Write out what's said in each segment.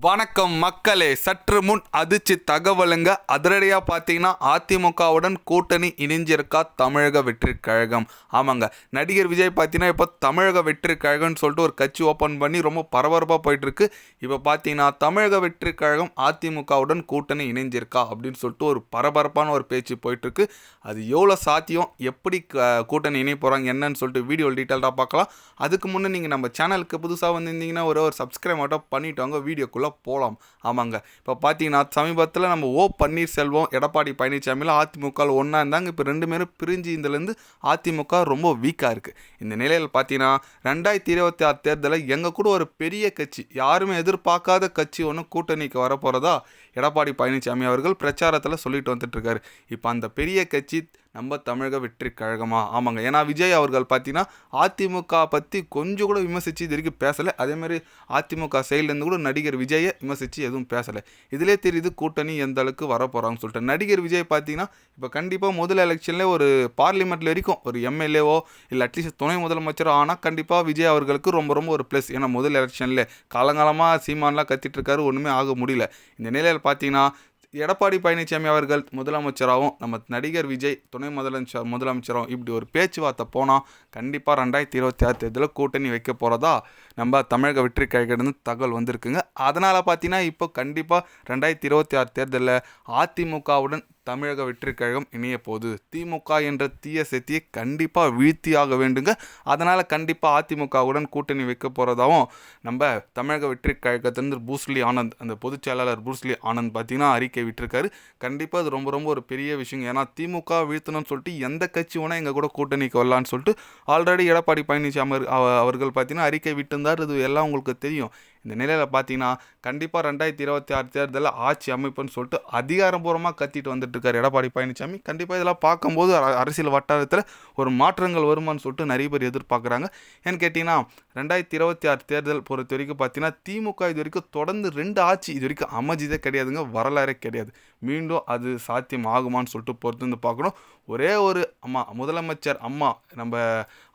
வணக்கம் மக்களே. சற்று முன் அதிர்ச்சி தகவலுங்க. அதிரடியாக பார்த்தீங்கன்னா அதிமுகவுடன் கூட்டணி இணைஞ்சிருக்கா தமிழக வெற்றி கழகம். ஆமாங்க. நடிகர் விஜய் பார்த்தீங்கன்னா இப்போ தமிழக வெற்றி கழகம்னு சொல்லிட்டு ஒரு கட்சி ஓப்பன் பண்ணி ரொம்ப பரபரப்பாக போயிட்டுருக்கு. இப்போ பார்த்தீங்கன்னா தமிழக வெற்றி கழகம் அதிமுகவுடன் கூட்டணி இணைஞ்சிருக்கா அப்படின்னு சொல்லிட்டு ஒரு பரபரப்பான ஒரு பேச்சு போயிட்டுருக்கு. அது எவ்வளோ சாத்தியம்? எப்படி க- கூட்டணி இணைய போகிறாங்க என்னன்னு சொல்லிட்டு வீடியோ டீட்டெயில்டாக பார்க்கலாம். அதுக்கு முன்னே நீங்கள் நம்ம சேனலுக்கு புதுசாக வந்திருந்தீங்கன்னா ஒரு ஒரு சப்ஸ்கிரைப் மட்டும் பண்ணிவிட்டு வாங்க வீடியோக்குள்ளே போகலாம் ஆமாங்க. இப்போ பார்த்தீங்கன்னா சமீபத்தில் நம்ம ஓ பன்னீர்செல்வம் எடப்பாடி பழனிசாமியில் அதிமுகவில் ஒன்றா இருந்தாங்க. இப்போ ரெண்டு பேரும் பிரிஞ்சு இதுலேருந்து அதிமுக ரொம்ப வீக்காக இருக்குது இந்த நிலையில் பார்த்தீங்கன்னா ரெண்டாயிரத்தி இருபத்தி ஆறு தேர்தலில் எங்கள் கூட ஒரு பெரிய கட்சி யாருமே எதிர்பார்க்காத கட்சி ஒன்று கூட்டணிக்கு வரப்போகிறதா எடப்பாடி பழனிசாமி அவர்கள் பிரச்சாரத்தில் சொல்லிட்டு வந்துட்டுருக்காரு இப்போ அந்த பெரிய கட்சி நம்ம தமிழக வெற்றி கழகமா? ஆமாங்க. ஏன்னா விஜய் அவர்கள் பார்த்தீங்கன்னா அதிமுக பற்றி கொஞ்சம் கூட விமர்சித்து இது வரைக்கும் பேசலை. அதேமாதிரி அதிமுக சைட்லேருந்து கூட நடிகர் விஜயை விமர்சித்து எதுவும் பேசலை. இதிலே தெரியுது கூட்டணி எந்த அளவுக்கு வரப்போகிறாங்கன்னு சொல்லிட்டு. நடிகர் விஜய் பார்த்தீங்கன்னா இப்போ கண்டிப்பாக முதல் எலெக்ஷனில் ஒரு பார்லிமெண்ட்ல வரைக்கும் ஒரு எம்எல்ஏவோ இல்லை அட்லீஸ்ட் துணை முதலமைச்சரோ ஆனால் கண்டிப்பாக விஜய் அவர்களுக்கு ரொம்ப ரொம்ப ஒரு ப்ளஸ் ஏன்னா முதல் எலெக்ஷனில் காலங்காலமாக சீமான்லாம் கத்திட்டு இருக்காரு ஒன்றுமே ஆக முடியல. இந்த நிலையில் பார்த்தீங்கன்னா எடப்பாடி பழனிசாமி அவர்கள் முதலமைச்சராகவும் நம்ம நடிகர் விஜய் துணை முதலமைச்சர் முதலமைச்சரும் இப்படி ஒரு பேச்சுவார்த்தை போனால் கண்டிப்பாக ரெண்டாயிரத்தி இருபத்தி ஆறு தேர்தலில் கூட்டணி வைக்க போகிறதா நம்ம தமிழக வெற்றி கழகிலிருந்து தகவல் வந்திருக்குங்க. அதனால் பார்த்தீங்கன்னா இப்போ கண்டிப்பாக ரெண்டாயிரத்தி இருபத்தி ஆறு தேர்தலில் அதிமுகவுடன் தமிழக வெற்றி கழகம் இணைய போகுது திமுக என்ற தீய சக்தியை கண்டிப்பாக வீழ்த்தியாக வேண்டுங்க. அதனால் கண்டிப்பாக அதிமுகவுடன் கூட்டணி வைக்க போகிறதாவும் நம்ம தமிழக வெற்றி கழகத்திலிருந்து பூஸ்லி ஆனந்த் அந்த பொதுச் செயலாளர் பூஸ்லி ஆனந்த் பார்த்தீங்கன்னா அறிக்கை விட்டுருக்காரு. கண்டிப்பாக அது ரொம்ப ரொம்ப ஒரு பெரிய விஷயம் ஏன்னா திமுக வீழ்த்தணும்னு சொல்லிட்டு எந்த கட்சி வேணால் எங்கள் கூட கூட்டணிக்கு வரலான்னு சொல்லிட்டு ஆல்ரெடி எடப்பாடி பழனிசாமி அவர்கள் பார்த்தீங்கன்னா அறிக்கை விட்டுருந்தார். இது எல்லாம் உங்களுக்கு தெரியும். இந்த நிலையில் பார்த்தீங்கன்னா கண்டிப்பாக ரெண்டாயிரத்தி இருபத்தி ஆறு தேர்தலில் ஆட்சி அமைப்புன்னு சொல்லிட்டு அதிகாரபூர்வமாக கத்திட்டு வந்துட்டுருக்கார் எடப்பாடி பழனிசாமி கண்டிப்பாக இதெல்லாம் பார்க்கும்போது அரசியல் வட்டாரத்தில் ஒரு மாற்றங்கள் வருமான்னு சொல்லிட்டு நிறைய பேர் எதிர்பார்க்குறாங்க. ஏன்னு கேட்டிங்கன்னா ரெண்டாயிரத்தி இருபத்தி ஆறு தேர்தல் பொறுத்த வரைக்கும் பார்த்தீங்கன்னா திமுக இது வரைக்கும் தொடர்ந்து ரெண்டு ஆட்சி இது வரைக்கும் அமைஞ்சதே கிடையாதுங்க வரலாறே கிடையாது. மீண்டும் அது சாத்தியம் ஆகுமான்னு சொல்லிட்டு பொறுத்து வந்து பார்க்கணும். ஒரே ஒரு அம்மா முதலமைச்சர் அம்மா நம்ம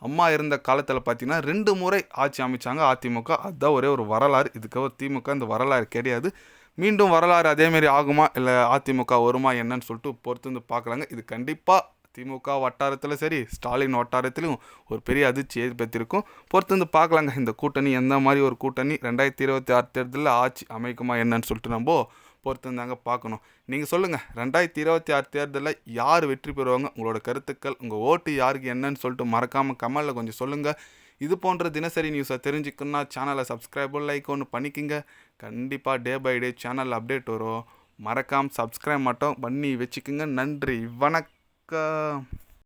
அம்மா இருந்த காலத்தில் பார்த்தீங்கன்னா ரெண்டு முறை ஆட்சி அமைச்சாங்க அதிமுக. அதுதான் ஒரே ஒரு வரலாறு. இதுக்கப்புறம் திமுக இந்த வரலாறு கிடையாது. மீண்டும் வரலாறு அதேமாரி ஆகுமா? இல்லை அதிமுக வருமா என்னன்னு சொல்லிட்டு பொறுத்து வந்து பார்க்கலாங்க. இது கண்டிப்பாக திமுக வட்டாரத்தில் சரி ஸ்டாலின் வட்டாரத்திலும் ஒரு பெரிய அதிர்ச்சி ஏற்படுத்தியிருக்கும் பொறுத்து வந்து பார்க்கலாங்க. இந்த கூட்டணி எந்த மாதிரி ஒரு கூட்டணி? ரெண்டாயிரத்தி இருபத்தி ஆறு தேர்தலில் ஆட்சி அமைக்குமா என்னன்னு சொல்லிட்டு நம்ம பொறுத்து இருந்தாங்க பார்க்கணும். நீங்கள் சொல்லுங்கள் ரெண்டாயிரத்தி இருபத்தி ஆறு தேர்தலில் யார் வெற்றி பெறுவாங்க? உங்களோட கருத்துக்கள் உங்கள் ஓட்டு யாருக்கு என்னன்னு சொல்லிட்டு மறக்காமல் கமலில் கொஞ்சம் சொல்லுங்கள் இது போன்ற தினசரி நியூஸை தெரிஞ்சுக்கணுன்னா சேனலை சப்ஸ்கிரைபோ லைக் ஒன்று பண்ணிக்கிங்க. கண்டிப்பாக day by day channel update வரும். மறக்காமல் சப்ஸ்கிரைப் மட்டும் பண்ணி வச்சுக்கோங்க. நன்றி. வணக்கம்.